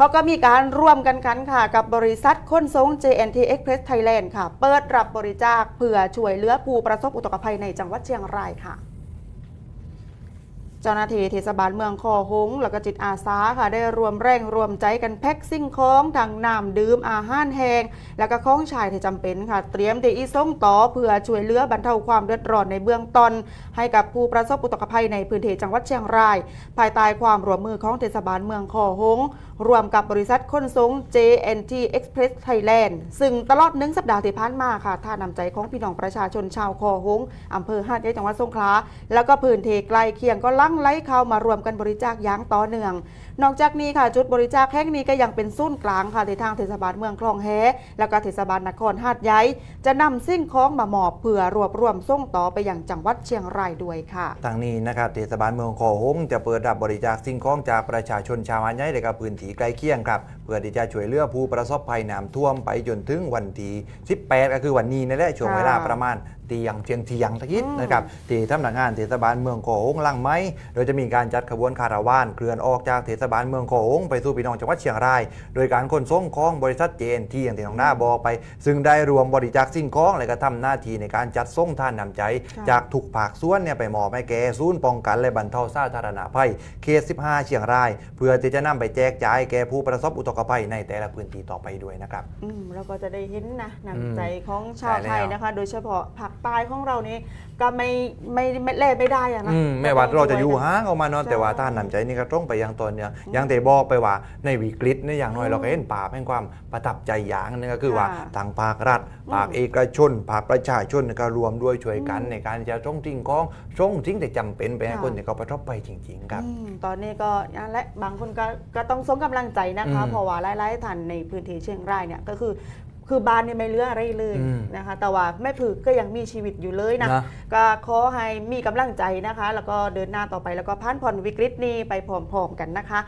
เขาก็มีการร่วมกันกันค่ะ กับบริษัทขนส่ง JNT Express Thailand ค่ะ เปิดรับบริจาคเพื่อช่วยเหลือผู้ประสบอุทกภัยในจังหวัดเชียงรายค่ะเจ้าหน้าที่เทศบาลเมืองคอหงแล้วก็จิตอาสาค่ะ ได้รวมแรงรวมใจกันแพ็คสิ่งของทั้งน้ำดื่มอาหารแห้งแล้วก็ของชายที่จำเป็นค่ะ เตรียมเดอีส่งต่อเพื่อช่วยเหลือบรรเทาความเดือดร้อนในเบื้องต้นให้กับผู้ประสบอุทกภัยในพื้นที่จังหวัดเชียงราย ภายใต้ความร่วมมือของเทศบาลเมืองคอหง รวมกับบริษัทขนส่ง JNT Express Thailand ซึ่งตลอดหนึ่งสัปดาห์ที่ผ่านมาค่ะท่านำใจของพี่น้องประชาชนชาวคอหงอำเภอหาดใหญ่จังหวัดสงขลาแล้วก็พื้นเที่ใกล้เคียงก็ลั่งไหลเข้ามารวมกันบริจาคอย่างต่อเนื่อง นอกจากนี้ค่ะจุดบริจาคแห่งนี้ก็ยังเป็นศูนย์กลางค่ะที่ทางเทศบาลเมืองคลองแฮแล้วก็เทศบาลนครหาดใหญ่จะนำสิ่งของมามอบเพื่อรวบรวมส่งต่อไปอยังจังหวัดเชียงรายด้วยค่ะทางนี้นะครับเทศบาลเมืองคอหงจะเปิดรับบริจาคสิ่งของจากประชาชนชาวอันใหญ่และก็พื้นที่ใกล้เคียงครับ เพื่อที่จะช่วยเหลือผู้ประสบภัยน้ำท่วมไปจนถึงวันที่ 18 ก็คือวันนี้นั่นแหละช่วงเวลาประมาณ ตียงเทียงเทียงตะกี้อืมนะครับที่ทำนักงานเทศบาลเมืองคอหงส์ลังไม้โดยจะมีการจัดขบวนคาราวานเคลื่อนออกจากเทศบาลเมืองคอหงส์ไปสู่พี่น้องจังหวัดเชียงราย โดยการขนส่งของบริษัทเจนที่อย่างที่น้องหน้าบอกไป ซึ่งได้รวมบริจาคสิ่งของและก็ทำหน้าที่ในการจัดส่งท่านนำใจค่ะจากทุกภาคส่วนเนี่ยไปมอบให้แก่ศูนย์ป้องกันและบรรเทาสาธารณภัยเขต15 เชียงราย เพื่อที่จะนำไปแจกจ่ายแก่ผู้ประสบอุทกภัยในแต่ละพื้นที่ต่อไปด้วยนะครับอืมเราก็จะได้เห็นนะอืมน้ำใจของชาวใช่แล้วไทยนะคะ โดยเฉพาะภาคใต้ของเรานี้ก็ไม่ไม่ไม่เล่ไม่ได้อะนะ อืมแม้ว่าเราจะอยู่ฮะห่างออกมาเนาะใช่แต่ว่าท่านนำใจนี่ก็ต้องไปยังตอนเนี่ยยังแต่บอกไปว่าในวิกฤตเนี่ยอย่างน้อยอืมเราก็เห็นภาพแห่งความประทับใจอย่างหนึงก็คือว่าค่ะทางภาครัฐอืมภาคเอกชนภาคประชาชนก็รวมด้วยช่วยกันอืมในการจะส่งสิ่งของส่งสิ่งที่จำเป็นไปให้ค่ะ คนที่เขาประสบภัยจริง ๆ ครับ อืมตอนนี้ก็นั่นแหละบางคนก็ก็ต้องส่งกำลังใจนะคะ อืมเพราะว่าหลายๆท่านในพื้นที่เชียงรายเนี่ยก็คือ คือบ้านเนี่ยไม่เหลืออะไรเลยอืมนะคะ แต่ว่าแม่ผึกก็ยังมีชีวิตอยู่เลยนะนะก็ขอให้มีกำลังใจนะคะ แล้วก็เดินหน้าต่อไปแล้วก็ผ่านพ้นวิกฤตนี้ไปพร้อมๆกันนะคะ